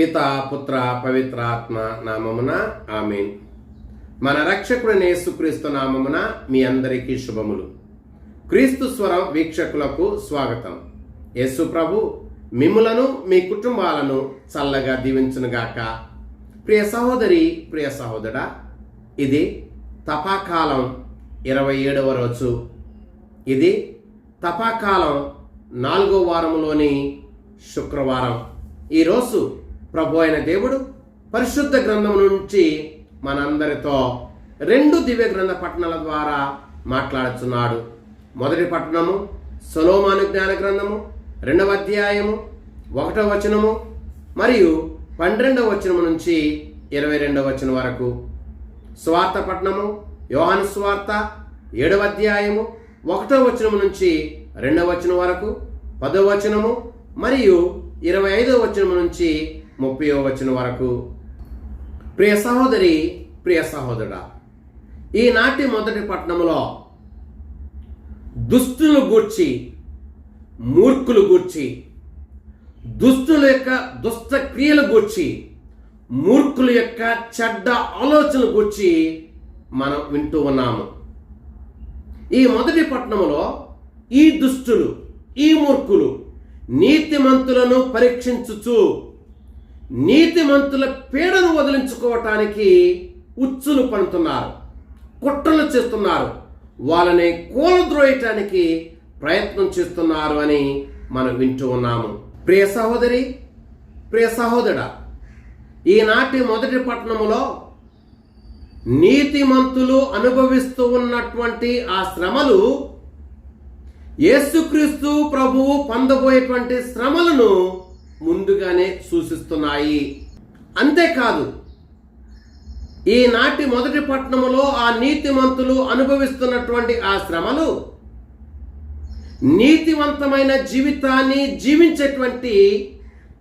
పిత పుత్ర పవిత్రాత్మ నామమున ఆమెన్. మన రక్షకుడైన యేసుక్రీస్తు నామమున మీ అందరికీ శుభములు. క్రీస్తు స్వరం వీక్షకులకు స్వాగతం. యేసు ప్రభు మిమ్ములను మీ కుటుంబాలను చల్లగా దీవించునుగాక. ప్రియ సహోదరి ప్రియ సహోదరా ఇది తపాకాలం ఇరవై ఏడవ రోజు. ఇది తపాకాలం నాలుగో వారంలోని శుక్రవారం. ఈరోజు ప్రభు అయిన దేవుడు పరిశుద్ధ గ్రంథం నుంచి మనందరితో రెండు దివ్య గ్రంథ పట్టణాల ద్వారా మాట్లాడుతున్నాడు మొదటి పట్టణము సొలోమాను జ్ఞాన గ్రంథము రెండవ అధ్యాయము ఒకటవ వచనము మరియు పన్నెండవ వచనము నుంచి ఇరవై రెండవ వచనం వరకు. స్వార్థ పట్టణము యోహాను స్వార్థ ఏడవ అధ్యాయము ఒకటవ వచనము నుంచి రెండవ వచనం వరకు పదవ వచనము మరియు ఇరవై ఐదవ వచనము నుంచి ముప్పై వచ్చిన వరకు. ప్రియ సహోదరి ప్రియ సహోదరుడా ఈనాటి మొదటి పట్టణంలో దుస్తులు గూర్చి మూర్ఖులు గూర్చి దుస్తుల యొక్క దుష్ట క్రియలు గూర్చి మూర్ఖుల యొక్క చెడ్డ ఆలోచనలు గూర్చి మనం వింటూ ఉన్నాము. ఈ మొదటి పట్టణంలో ఈ దుష్టులు ఈ మూర్ఖులు నీతిమంతులను పరీక్షించుచు నీతిమంతుల పీడను వదిలించుకోవటానికి ఉచ్చులు పడుతున్నారు కుట్రలు చేస్తున్నారు వాళ్ళని కూలద్రోయటానికి ప్రయత్నం చేస్తున్నారు అని మనం వింటూ ఉన్నాము. ప్రియ సహోదరి ప్రియ సహోదరుడ ఈనాటి మొదటి పట్టణములో నీతిమంతులు అనుభవిస్తూ ఉన్నటువంటి ఆ శ్రమలు యేసుక్రీస్తు ప్రభువు పొందబోయేటువంటి శ్రమలను ముందుగానే సూచిస్తున్నాయి. అంతేకాదు ఈనాటి మొదటి పట్టణములో ఆ నీతిమంతులు అనుభవిస్తున్నటువంటి ఆ శ్రమలు నీతివంతమైన జీవితాన్ని జీవించేటువంటి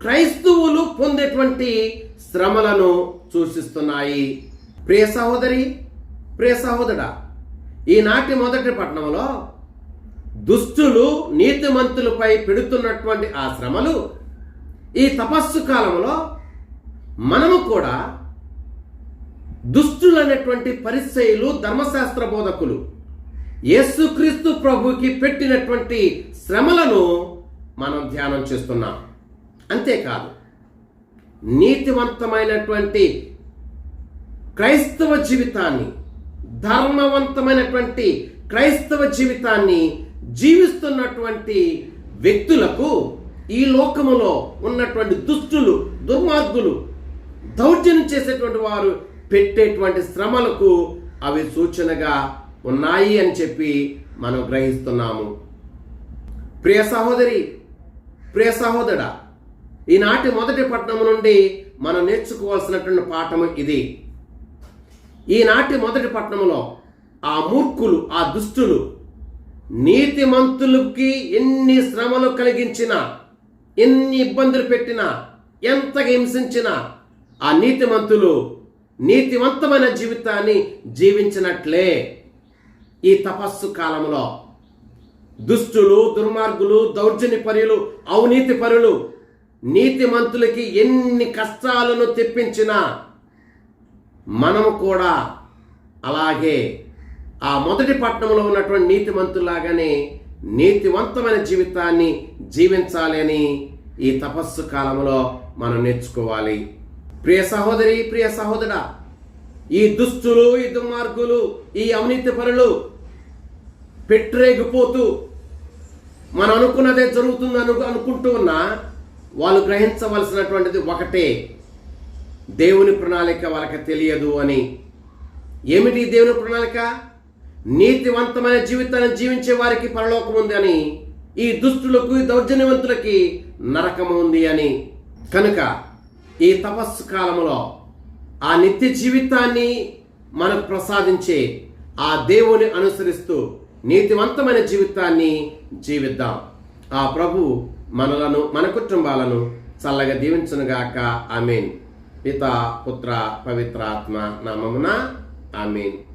క్రైస్తవులు పొందేటువంటి శ్రమలను సూచిస్తున్నాయి. ప్రియ సహోదరి ప్రియ సహోదరా ఈనాటి మొదటి పట్టణంలో దుష్టులు నీతిమంతులపై పెడుతున్నటువంటి ఆ శ్రమలు ఈ తపస్సు కాలంలో మనము కూడా దుష్టులైనటువంటి పరిచయులు ధర్మశాస్త్ర బోధకులు యేసుక్రీస్తు ప్రభుకి పెట్టినటువంటి శ్రమలను మనం ధ్యానం చేస్తున్నాం. అంతేకాదు నీతివంతమైనటువంటి క్రైస్తవ జీవితాన్ని ధర్మవంతమైనటువంటి క్రైస్తవ జీవితాన్ని జీవిస్తున్నటువంటి వ్యక్తులకు ఈ లోకములో ఉన్నటువంటి దుష్టులు దుర్మార్గులు దౌర్జన్యం చేసేటువంటి వారు పెట్టేటువంటి శ్రమలకు అవి సూచనగా ఉన్నాయి అని చెప్పి మనం గ్రహిస్తున్నాము. ప్రియ సహోదరి ప్రియ సహోదరా ఈనాటి మొదటి పట్టణం నుండి మనం నేర్చుకోవాల్సినటువంటి పాఠము ఇది. ఈనాటి మొదటి పట్టణంలో ఆ మూర్ఖులు ఆ దుష్టులు నీతిమంతులకి ఎన్ని శ్రమలు కలిగించినా ఎన్ని ఇబ్బందులు పెట్టినా ఎంతగా హింసించినా ఆ నీతిమంతులు నీతివంతమైన జీవితాన్ని జీవించినట్లే. ఈ తపస్సు కాలంలో దుష్టులు దుర్మార్గులు దౌర్జన్య పరులు అవినీతి పరులు నీతిమంతులకి ఎన్ని కష్టాలను తెప్పించినా మనము కూడా అలాగే ఆ మొదటి పట్టణంలో ఉన్నటువంటి నీతిమంతులాగానే నీతివంతమైన జీవితాన్ని జీవించాలి అని ఈ తపస్సు కాలంలో మనం నేర్చుకోవాలి. ప్రియ సహోదరి ప్రియ సహోదర ఈ దుస్తులు ఈ దుర్మార్గులు ఈ అవినీతి పనులు పెట్టరేగిపోతూ మనం అనుకున్నదే జరుగుతుంది అను అనుకుంటూ ఉన్నా వాళ్ళు గ్రహించవలసినటువంటిది ఒకటే. దేవుని ప్రణాళిక వాళ్ళకి తెలియదు అని. ఏమిటి దేవుని ప్రణాళిక? నీతివంతమైన జీవితాన్ని జీవించే వారికి పరలోకం ఉంది అని ఈ దుష్టులకు దౌర్జన్యవంతులకి నరకం ఉంది అని. కనుక ఈ తపస్సు కాలంలో ఆ నిత్య జీవితాన్ని మనకు ప్రసాదించే ఆ దేవుని అనుసరిస్తూ నీతివంతమైన జీవితాన్ని జీవిద్దాం. ఆ ప్రభు మనలను మన కుటుంబాలను చల్లగా దీవించునుగాక. ఆమెన్. పిత పుత్ర పవిత్రాత్మ నామమున ఆమెన్.